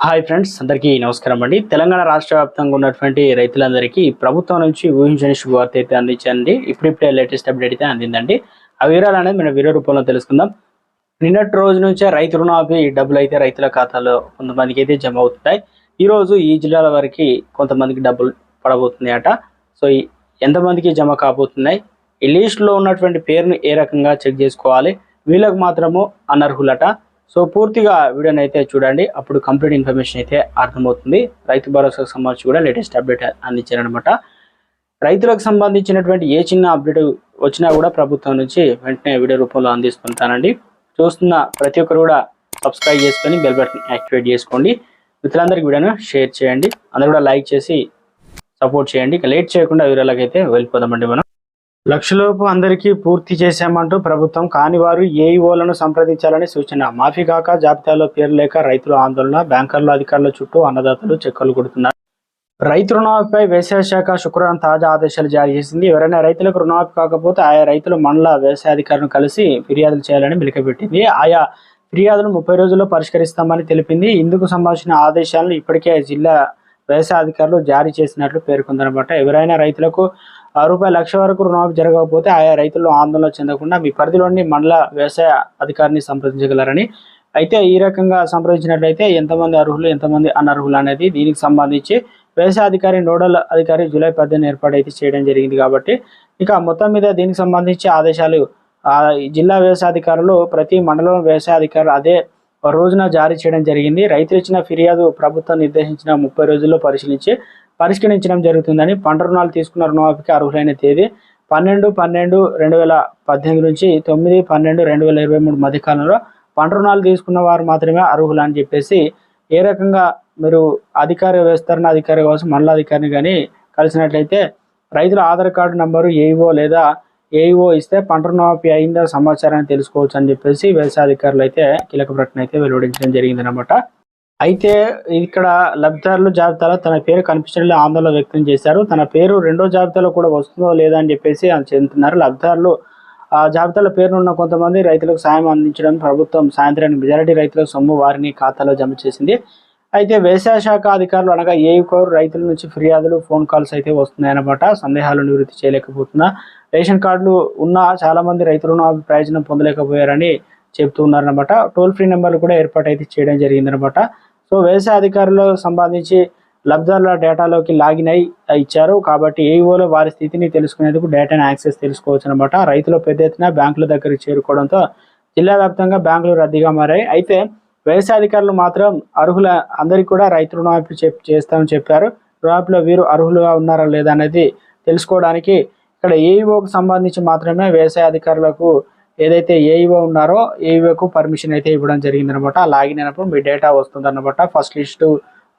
Hi friends అందరికీ నమస్కారం అండి. తెలంగాణ రాష్ట్ర వ్యాప్తంగా ఉన్నటువంటి రైతులందరికీ ప్రభుత్వం నుంచి ఊహించని శుభవార్త అయితే అందించండి. ఇప్పుడిప్పుడే లేటెస్ట్ అప్డేట్ అయితే అందిందండి. ఆ వివరాలు అనేది మనం వీడియో రూపంలో తెలుసుకుందాం. నిన్నటి రోజు నుంచే రైతు రుణాపి డబ్బులు అయితే రైతుల ఖాతాలో కొంతమందికి అయితే జమ అవుతున్నాయి. ఈ రోజు ఈ జిల్లాల వరకు కొంతమందికి డబ్బులు పడబోతున్నాయి అట. సో ఎంతమందికి జమ కాబోతున్నాయి? ఈ లిస్టులో ఉన్నటువంటి పేరును ఏ రకంగా చెక్ చేసుకోవాలి? వీళ్ళకు మాత్రము అనర్హులట. సో పూర్తిగా వీడియోని అయితే చూడండి. అప్పుడు కంప్లీట్ ఇన్ఫర్మేషన్ అయితే అర్థమవుతుంది. రైతు భరోసాకు సంబంధించి కూడా లేటెస్ట్ అప్డేట్ అందించారనమాట రైతులకు సంబంధించినటువంటి ఏ చిన్న అప్డేట్ వచ్చినా కూడా ప్రభుత్వం నుంచి వెంటనే వీడియో రూపంలో అందిస్తుంటానండి చూస్తున్న ప్రతి ఒక్కరు కూడా సబ్స్క్రైబ్ చేసుకొని బెల్ బటన్ యాక్టివేట్ చేసుకోండి. మిత్రులందరికీ వీడియోను షేర్ చేయండి. అందరూ కూడా లైక్ చేసి సపోర్ట్ చేయండి. ఇక లేట్ చేయకుండా వివరాలకు అయితే వెళ్ళిపోదామండి మనం. లక్షలోపు అందరికీ పూర్తి చేశామంటూ ప్రభుత్వం కాని వారు ఏఈఓలను సంప్రదించాలని సూచన. మాఫీ కాక జాబితాలో పేరు లేక రైతుల ఆందోళన బ్యాంకర్ల అధికారుల చుట్టూ అన్నదాతలు చెక్కలు కొడుతున్నారు. రైతు రుణమాఫీపై వ్యవసాయ శాఖ శుక్రవారం తాజా ఆదేశాలు జారీ చేసింది. ఎవరైనా రైతులకు రుణమాఫీ కాకపోతే ఆయా రైతులు మండల వ్యవసాయ అధికారులను కలిసి ఫిర్యాదులు చేయాలని పిలికబెట్టింది ఆయా ఫిర్యాదులు ముప్పై రోజుల్లో పరిష్కరిస్తామని తెలిపింది. ఇందుకు సంబంధించిన ఆదేశాలను ఇప్పటికే జిల్లా వ్యవసాయ అధికారులు జారీ చేసినట్లు పేర్కొందనమాట. ఎవరైనా రైతులకు రూపాయల లక్ష వరకు రుణమాఫీ జరగకపోతే ఆయా రైతులు ఆందోళన చెందకుండా మీ పరిధిలోని మండల వ్యవసాయ అధికారిని సంప్రదించగలరని. అయితే ఈ రకంగా సంప్రదించినట్లయితే ఎంతమంది అర్హులు ఎంతమంది అనర్హులు అనేది దీనికి సంబంధించి వ్యవసాయ అధికారి నోడల్ అధికారి జూలై పద్దెనిమిది ఏర్పాటు అయితే చేయడం జరిగింది కాబట్టి ఇక మొత్తం మీద దీనికి సంబంధించి ఆదేశాలు జిల్లా వ్యవసాయ అధికారులు ప్రతి మండలం వ్యవసాయ అధికారులు అదే రోజున జారీ చేయడం జరిగింది. రైతులు ఇచ్చిన ఫిర్యాదు ప్రభుత్వం నిర్దేశించిన ముప్పై రోజుల్లో పరిశీలించి పరిష్కరించడం జరుగుతుందని పంట రుణాలు తీసుకున్న రుణమాఫీకి అర్హులైన తేదీ పన్నెండు పన్నెండు రెండు వేల పద్దెనిమిది నుంచి తొమ్మిది పన్నెండు రెండు వేల ఇరవై మూడు మధ్య కాలంలో పంట రుణాలు తీసుకున్న వారు మాత్రమే అర్హులు అని చెప్పేసి ఏ రకంగా మీరు అధికార విస్తరణ అధికారి కావచ్చు మండల అధికారిని కానీ కలిసినట్లయితే రైతుల ఆధార్ కార్డు నంబరు ఏఈఓ లేదా ఏఈఓ ఇస్తే పంట రుణమాఫీ అయిందా సమాచారాన్ని తెలుసుకోవచ్చు అని చెప్పేసి వ్యవసాయ అధికారులు అయితే కీలక ప్రకటన అయితే వెలువడించడం జరిగిందనమాట అయితే ఇక్కడ లబ్ధిదారుల జాబితాలో తన పేరు కనిపించడం ఆందోళన వ్యక్తం చేశారు. తన పేరు రెండో జాబితాలో కూడా వస్తుందో లేదా అని చెప్పేసి చెందుతున్నారు లబ్ధిదారులు ఆ జాబితాలో పేరున్న కొంతమంది రైతులకు సాయం అందించడం ప్రభుత్వం సాయంత్రానికి మెజారిటీ రైతుల సొమ్ము వారిని ఖాతాలో జమ చేసింది. అయితే వ్యవసాయ శాఖ అధికారులు అనగా ఏ కోరు రైతుల నుంచి ఫిర్యాదులు ఫోన్ కాల్స్ అయితే వస్తున్నాయన్నమాట. సందేహాలు నివృత్తి చేయలేకపోతున్నా. రేషన్ కార్డులు ఉన్న చాలా మంది రైతులు ప్రయోజనం పొందలేకపోయారని చెప్తూ ఉన్నారనమాట టోల్ ఫ్రీ నెంబర్లు కూడా ఏర్పాటు అయితే చేయడం జరిగిందనమాట సో వ్యవసాయ అధికారులకు సంబంధించి లబ్ధిదారుల డేటాలోకి లాగిన్ అయి ఇచ్చారు. కాబట్టి ఏఈఓలో వారి స్థితిని తెలుసుకునేందుకు డేటాను యాక్సెస్ తెలుసుకోవచ్చు అనమాట రైతులు పెద్ద ఎత్తున బ్యాంకుల దగ్గరికి చేరుకోవడంతో జిల్లా వ్యాప్తంగా బ్యాంకులు రద్దీగా మారాయి. అయితే వ్యవసాయ అధికారులు మాత్రం అర్హుల అందరికీ కూడా రైతు రుణమాఫీ చెప్ చేస్తామని చెప్పారు. రుణమాఫీలో వీరు అర్హులుగా ఉన్నారా లేదా అనేది తెలుసుకోవడానికి ఇక్కడ ఏఈఓకి సంబంధించి మాత్రమే వ్యవసాయ అధికారులకు ఏదైతే ఏఈఓ ఉన్నారో ఏఈఓకు పర్మిషన్ అయితే ఇవ్వడం జరిగింది అనమాట లాగిన్ అయినప్పుడు మీ డేటా వస్తుంది అనమాట ఫస్ట్ లిస్ట్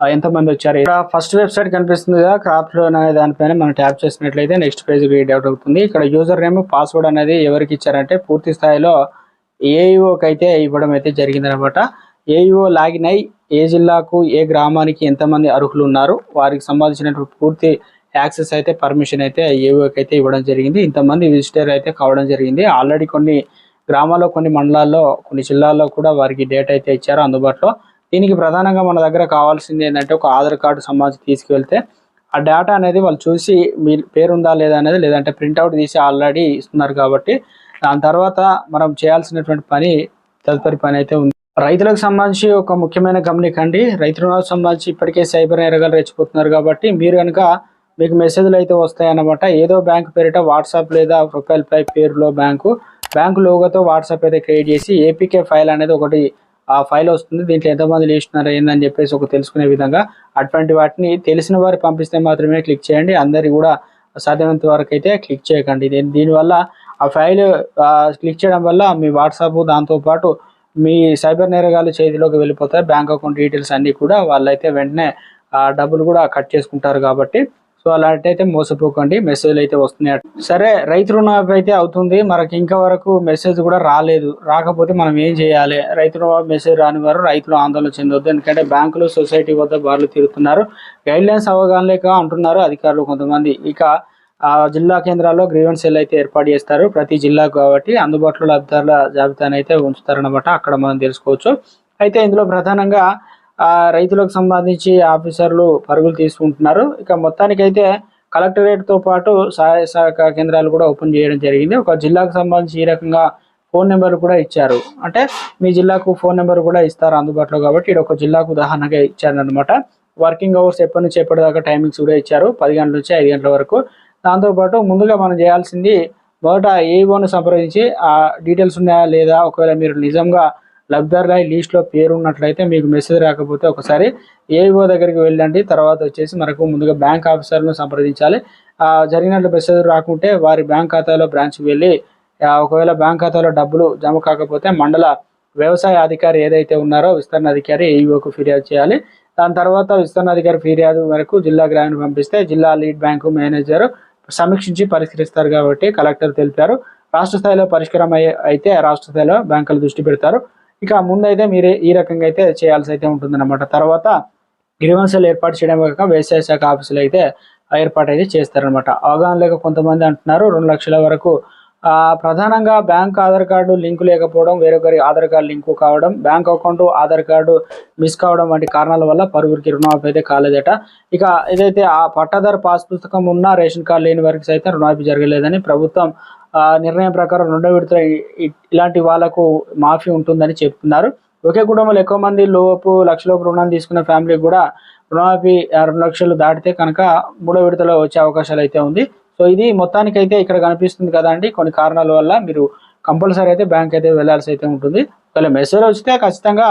ఎంతమంది వచ్చారు? ఇక్కడ ఫస్ట్ వెబ్సైట్ కనిపిస్తుంది కదా క్రాప్ అనే దానిపైన మనం ట్యాప్ చేసినట్లయితే నెక్స్ట్ పేజ్ రీడ్ అవుట్ అవుతుంది. ఇక్కడ యూజర్ నేమ్ పాస్వర్డ్ అనేది ఎవరికి ఇచ్చారంటే పూర్తి స్థాయిలో ఏఈఓకి అయితే ఇవ్వడం అయితే జరిగిందనమాట. ఏఈఓ లాగిన్ అయి ఏ జిల్లాకు ఏ గ్రామానికి ఎంతమంది అర్హులు ఉన్నారు? వారికి సంబంధించినటువంటి పూర్తి యాక్సెస్ అయితే పర్మిషన్ అయితే ఏఓకి అయితే ఇవ్వడం జరిగింది. ఇంతమంది విజిటర్ అయితే కావడం జరిగింది. ఆల్రెడీ కొన్ని గ్రామాల్లో కొన్ని మండలాల్లో కొన్ని జిల్లాల్లో కూడా వారికి డేటా అయితే ఇచ్చారు అందుబాటులో. దీనికి ప్రధానంగా మన దగ్గర కావాల్సింది ఏంటంటే ఒక ఆధార్ కార్డు సంబంధించి తీసుకువెళ్తే ఆ డేటా అనేది వాళ్ళు చూసి మీ పేరుందా లేదా అనేది లేదంటే ప్రింట్అవుట్ తీసి ఆల్రెడీ ఇస్తున్నారు కాబట్టి దాని తర్వాత మనం చేయాల్సినటువంటి పని తదుపరి పని అయితే ఉంది. రైతులకు సంబంధించి ఒక ముఖ్యమైన గమనికండి రైతు రుణాలకు సంబంధించి ఇప్పటికే సైబర్ నేరగాలు రెచ్చిపోతున్నారు కాబట్టి మీరు కనుక మీకు మెసేజ్లు అయితే వస్తాయన్నమాట ఏదో బ్యాంక్ పేరిట వాట్సాప్ లేదా ప్రొఫైల్ పై పేరులో బ్యాంకు బ్యాంకు లోగోతో వాట్సాప్ అయితే క్రియేట్ చేసి ఏపీకే ఫైల్ అనేది ఒకటి ఆ ఫైల్ వస్తుంది. దీంట్లో ఎంతమంది లేస్తున్నారు ఏందని చెప్పేసి ఒక తెలుసుకునే విధంగా అటువంటి వాటిని తెలిసిన వారు పంపిస్తే మాత్రమే క్లిక్ చేయండి. అందరి కూడా సాధ్యమైనంత వరకు అయితే క్లిక్ చేయకండి. దీనివల్ల ఆ ఫైల్ క్లిక్ చేయడం వల్ల మీ వాట్సాప్ దాంతోపాటు మీ సైబర్ నేరగాలు చేతిలోకి వెళ్ళిపోతాయి బ్యాంక్ అకౌంట్ డీటెయిల్స్ అన్నీ కూడా వాళ్ళైతే వెంటనే ఆ డబ్బులు కూడా కట్ చేసుకుంటారు కాబట్టి సో అలాంటైతే మోసపోకండి. మెసేజ్లు అయితే వస్తున్నాయి సరే రైతు రుణమాఫీ అయితే అవుతుంది. మనకి ఇంకా వరకు మెసేజ్ కూడా రాలేదు. రాకపోతే మనం ఏం చేయాలి? రైతు రుణమాఫీ మెసేజ్ రాని వారు రైతులు ఆందోళన చెందొద్దు. ఎందుకంటే బ్యాంకులు సొసైటీ వద్ద బార్లు తిరుగుతున్నారు గైడ్ లైన్స్ అవగాహన లేక అంటున్నారు అధికారులు కొంతమంది. ఇక ఆ జిల్లా కేంద్రాల్లో గ్రీవెన్స్ సెల్ అయితే ఏర్పాటు చేస్తారు. ప్రతి జిల్లాకు కాబట్టి అందుబాటులో లబ్ధిదారుల జాబితాను అయితే ఉంచుతారనమాట అక్కడ మనం తెలుసుకోవచ్చు. అయితే ఇందులో ప్రధానంగా రైతులకు సంబంధించి ఆఫీసర్లు పరుగులు తీసుకుంటున్నారు. ఇక మొత్తానికైతే కలెక్టరేట్తో పాటు సహాయ శాఖ కేంద్రాలు కూడా ఓపెన్ చేయడం జరిగింది. ఒక జిల్లాకు సంబంధించి ఈ రకంగా ఫోన్ నెంబర్ కూడా ఇచ్చారు. అంటే మీ జిల్లాకు ఫోన్ నెంబర్ కూడా ఇస్తారు అందుబాటులో కాబట్టి ఇది ఒక జిల్లాకు ఉదాహరణగా ఇచ్చారనమాట వర్కింగ్ అవర్స్ ఎప్పటి నుంచి ఎప్పటిదాకా టైమింగ్స్ కూడా ఇచ్చారు. పది గంటల నుంచి ఐదు గంటల వరకు. దాంతోపాటు ముందుగా మనం చేయాల్సింది మొదట ఏఓను సంప్రదించి ఆ డీటెయిల్స్ ఉన్నాయా లేదా? ఒకవేళ మీరు నిజంగా లబ్ధిదారుల లిస్ట్లో పేరు ఉన్నట్లయితే మీకు మెసేజ్ రాకపోతే ఒకసారి ఏఓ దగ్గరికి వెళ్ళండి. తర్వాత వచ్చేసి మనకు ముందుగా బ్యాంక్ ఆఫీసర్ను సంప్రదించాలి. ఆ జరిగినట్లు మెసేజ్ రాకుంటే వారి బ్యాంక్ ఖాతాలో బ్రాంచ్కి వెళ్ళి ఒకవేళ బ్యాంక్ ఖాతాలో డబ్బులు జమ కాకపోతే మండల వ్యవసాయ అధికారి ఏదైతే ఉన్నారో విస్తరణ అధికారి ఏఈఓకు ఫిర్యాదు చేయాలి. దాని తర్వాత విస్తరణ అధికారి ఫిర్యాదు వరకు జిల్లా గ్రామీణ పంపిస్తే జిల్లా లీడ్ బ్యాంకు మేనేజర్ సమీక్షించి పరిష్కరిస్తారు కాబట్టి కలెక్టర్ తెలిపారు. రాష్ట్ర స్థాయిలో పరిష్కారం అయితే రాష్ట్ర స్థాయిలో బ్యాంకులు దృష్టి పెడతారు. ఇక ముందైతే మీరే ఈ రకంగా అయితే చేయాల్సి అయితే ఉంటుందన్నమాట. తర్వాత గ్రీవెన్సులు ఏర్పాటు చేయడం కాక వ్యవసాయ శాఖ ఆఫీసులు అయితే ఏర్పాటు అయితే చేస్తారనమాట అవగాహన లేక కొంతమంది అంటున్నారు రెండు లక్షల వరకు ప్రధానంగా బ్యాంక్ ఆధార్ కార్డు లింకు లేకపోవడం వేరొకరి ఆధార్ కార్డు లింకు కావడం bank account Aadhaar card miss కావడం వంటి కారణాల వల్ల పరువురికి రుణమాఫీ అయితే కాలేదట. ఇక ఏదైతే ఆ పట్టాదారు పాస్ పుస్తకం ఉన్న రేషన్ కార్డు లేని వారికి సైతం రుణమాఫీ జరగలేదని ప్రభుత్వం నిర్ణయం ప్రకారం రెండో విడత ఇలాంటి వాళ్ళకు మాఫీ ఉంటుందని చెప్తున్నారు. ఒకే కుటుంబంలో ఎక్కువ మంది లోపు లక్షలోపు రుణం తీసుకున్న ఫ్యామిలీ కూడా రుణమాఫీ ఆ, రెండు లక్షలు దాటితే కనుక మూడో విడతలో వచ్చే అవకాశాలు అయితే ఉంది. సో ఇది మొత్తానికి అయితే ఇక్కడ కనిపిస్తుంది కదా అండి. కొన్ని కారణాల వల్ల మీరు కంపల్సరీ అయితే బ్యాంక్ అయితే వెళ్ళాల్సి అయితే ఉంటుంది. ఒకవేళ మెసేజ్ వస్తే ఖచ్చితంగా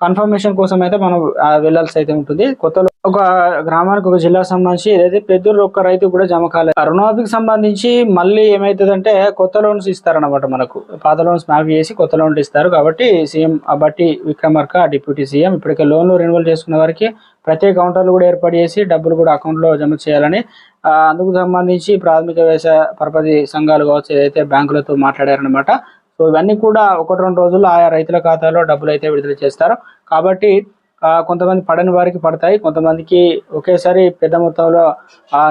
కన్ఫర్మేషన్ కోసం అయితే మనం వెళ్ళాల్సి వెళ్ళాల్సి అయితే ఉంటుంది. కొత్తలో ఒక గ్రామానికి ఒక జిల్లాకు సంబంధించి ఏదైతే పెద్దూరు ఒక్క రైతు కూడా జమ కాలేదు ఆ రుణమాఫీకి సంబంధించి మళ్ళీ ఏమైతుందంటే కొత్త లోన్స్ ఇస్తారన్నమాట మనకు. పాత లోన్స్ మాఫీ చేసి కొత్త లోన్లు ఇస్తారు కాబట్టి సీఎం బట్టి విక్రమార్క డిప్యూటీ సీఎం ఇప్పటికే లోన్లు రెన్యువల్ చేసుకున్న వారికి ప్రత్యేక కౌంటర్లు కూడా ఏర్పాటు చేసి డబ్బులు కూడా అకౌంట్లో జమ చేయాలని అందుకు సంబంధించి ప్రాథమిక వ్యవసాయ పరపతి సంఘాలు కావచ్చు ఏదైతే బ్యాంకులతో మాట్లాడారనమాట సో ఇవన్నీ కూడా ఒకటి రెండు రోజుల్లో ఆయా రైతుల ఖాతాలో డబ్బులు అయితే విడుదల చేస్తారు. కాబట్టి కొంతమంది పడని వారికి పడతాయి. కొంతమందికి ఒకేసారి పెద్ద మొత్తంలో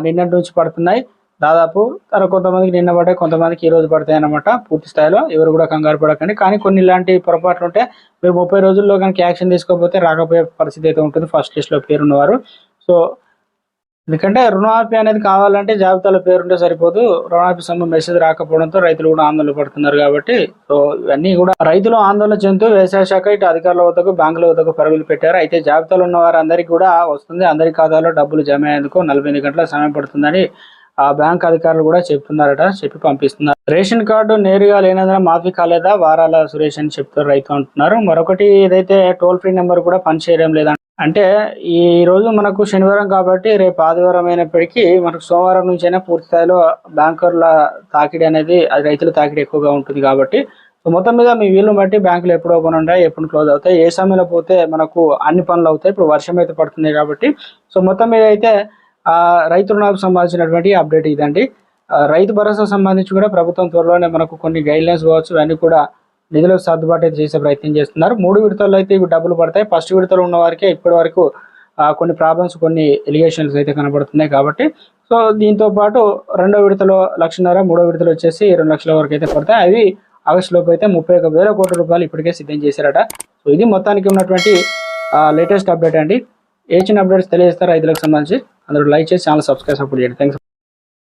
నిన్నటి నుంచి పడుతున్నాయి. దాదాపు తర్వాత కొంతమందికి నిన్న పడ్డాయి కొంతమందికి ఈ రోజు పడతాయి అన్నమాట పూర్తి స్థాయిలో. ఎవరు కూడా కంగారు పడకండి. కానీ కొన్ని ఇలాంటి పొరపాట్లు ఉంటే మీరు ముప్పై రోజుల్లో కనుక యాక్షన్ తీసుకోకపోతే రాకపోయే పరిస్థితి అయితే ఉంటుంది. ఫస్ట్ లిస్ట్లో పేరున్నవారు. సో ఎందుకంటే రుణమాఫీ అనేది కావాలంటే జాబితాలో పేరుంటే సరిపోదు. రుణమాఫీ సొమ్ము మెసేజ్ రాకపోవడంతో రైతులు కూడా ఆందోళన పడుతున్నారు కాబట్టి సో ఇవన్నీ కూడా రైతులు ఆందోళన చెందుతూ వ్యవసాయ శాఖ ఇటు అధికారుల వద్దకు బ్యాంకుల వద్దకు పరుగులు పెట్టారు. అయితే జాబితాలో ఉన్న వారందరికీ కూడా వస్తుంది. అందరి ఖాతాలో డబ్బులు జమ అయ్యేందుకు నలభై గంటల సమయం పడుతుందని ఆ బ్యాంక్ అధికారులు కూడా చెప్తున్నారట చెప్పి పంపిస్తున్నారు. రేషన్ కార్డు నేరుగా లేనందున మాఫీ కాలేదా? వారాల సురేష్ అని చెప్తారు రైతు అంటున్నారు. మరొకటి ఏదైతే టోల్ ఫ్రీ నెంబర్ కూడా పనిచేయడం లేదా అంటే ఈ రోజు మనకు శనివారం కాబట్టి రేపు ఆదివారం అయినప్పటికీ మనకు సోమవారం నుంచైనా పూర్తి స్థాయిలో బ్యాంకర్ల తాకిడి అనేది రైతుల తాకిడి ఎక్కువగా ఉంటుంది కాబట్టి. సో మొత్తం మీద మీ వీలుని బట్టి బ్యాంకులు ఎప్పుడు ఓపెన్ ఉంటాయి ఎప్పుడు క్లోజ్ అవుతాయి ఏ సమయంలో పోతే మనకు అన్ని పనులు అవుతాయి ఇప్పుడు వర్షం అయితే పడుతుంది కాబట్టి. సో మొత్తం మీద అయితే రైతు రుణాలకు సంబంధించినటువంటి అప్డేట్ ఇదండి. రైతు భరోసా సంబంధించి కూడా ప్రభుత్వం త్వరలోనే మనకు కొన్ని గైడ్లైన్స్ కావచ్చు ఇవన్నీ కూడా నిధులకు సర్దుబాటు అయితే చేసే ప్రయత్నం చేస్తున్నారు. మూడు విడతల్లో అయితే ఇవి డబ్బులు పడతాయి. ఫస్ట్ విడతలో ఉన్న వారికి ఇప్పటి వరకు కొన్ని ప్రాబ్లమ్స్ కొన్ని ఎలిగేషన్స్ అయితే కనబడుతున్నాయి కాబట్టి. సో దీంతో పాటు రెండో విడతలో లక్షన్నర మూడో విడతలో వచ్చేసి రెండు లక్షల వరకు అయితే పడతాయి. అవి ఆగస్టు లోపు అయితే ముప్పై ఒక వేల కోట్ల రూపాయలు ఇప్పటికే సిద్ధం చేశారట. సో ఇది మొత్తానికి ఉన్నటువంటి లేటెస్ట్ అప్డేట్ అండి. ఏ చిన్న అప్డేట్స్ తెలియజేస్తారు రైతులకు సంబంధించి అందరూ లైక్ చేసి ఛానల్ సబ్స్క్రైబ్ సపోర్ట్ చేయండి. థ్యాంక్స్